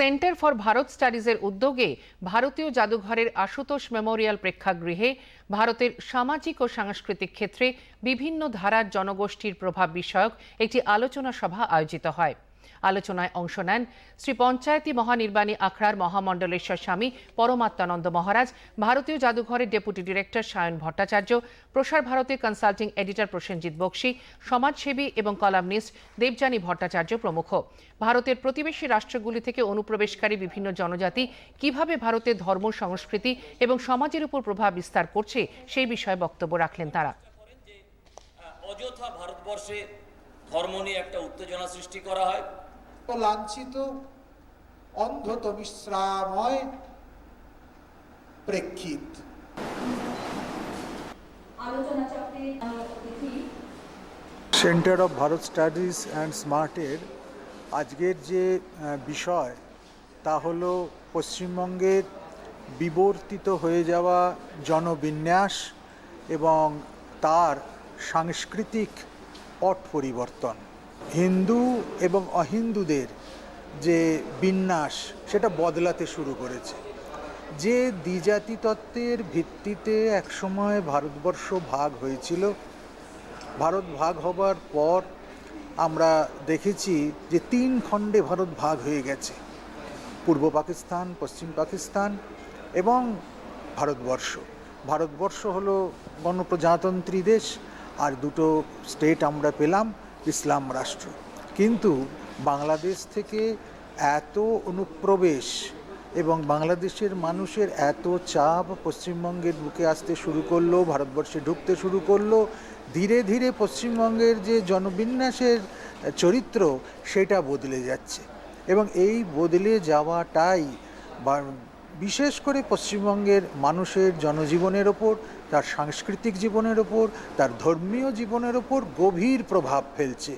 Centre for Bharat স্টাডিজের উদ্যোগে ভারতীয় জাদুঘরের আশুতোষ মেমোরিয়াল প্রেক্ষাগৃহে ভারতের সামাজিক ও সাংস্কৃতিক ক্ষেত্রে বিভিন্ন ধারার জনগোষ্ঠীর প্রভাব বিষয়ক একটি আলোচনা সভা আয়োজিত হয়। আলোচনায় অংশ নেন শ্রী পঞ্চায়েতি মহানির্বাণী আখড়ার মহামণ্ডলেশ্বর স্বামী পরমাত্মানন্দ মহারাজ, ভারতীয় জাদুঘরের ডেপুটি ডিরেক্টর সায়ন ভট্টাচার্য, প্রসার ভারতীর কনসাল্টিং এডিটর প্রসেনজিৎ বক্সি, সমাজসেবী এবং কলামনিস্ট দেবযানী ভট্টাচার্য প্রমুখ। ভারতের প্রতিবেশী রাষ্ট্রগুলি থেকে অনুপ্রবেশকারী বিভিন্ন জনজাতি কীভাবে ভারতের ধর্ম, সংস্কৃতি এবং সমাজের উপর প্রভাব বিস্তার করছে সেই বিষয়ে বক্তব্য রাখলেন তারা। অযথা ভারতবর্ষে ধর্ম নিয়ে একটা উত্তেজনা সৃষ্টি করা হয়। লাঞ্ছিত অন্ধত মিশ্রাময় প্রেক্ষিত। Centre of Bharat studies and স্মার্টের আজকের যে বিষয় তা হলো পশ্চিমবঙ্গের বিবর্তিত হয়ে যাওয়া জনবিন্যাস এবং তার সাংস্কৃতিক পট পরিবর্তন। হিন্দু এবং অহিন্দুদের যে বিন্যাস, সেটা বদলাতে শুরু করেছে। যে দ্বিজাতি তত্ত্বের ভিত্তিতে একসময় ভারতবর্ষ ভাগ হয়েছিল, ভারত ভাগ হবার পর আমরা দেখেছি যে তিন খণ্ডে ভারত ভাগ হয়ে গেছে। পূর্ব পাকিস্তান, পশ্চিম পাকিস্তান এবং ভারতবর্ষ। ভারতবর্ষ হলো গণপ্রজাতন্ত্রী দেশ আর দুটো স্টেট আমরা পেলাম, ইসলাম রাষ্ট্র। কিন্তু বাংলাদেশ থেকে এত অনুপ্রবেশ এবং বাংলাদেশের মানুষের এত চাপ পশ্চিমবঙ্গের বুকে আসতে শুরু করল, ভারতবর্ষে ঢুকতে শুরু করল, ধীরে ধীরে পশ্চিমবঙ্গের যে জনবিন্যাসের চরিত্র, সেটা বদলে যাচ্ছে। এবং এই বদলে যাওয়াটাই বিশেষ করে পশ্চিমবঙ্গের মানুষের জনজীবনের ওপর, তার সাংস্কৃতিক জীবনের ওপর, তার ধর্মীয় জীবনের ওপর গভীর প্রভাব ফেলছে।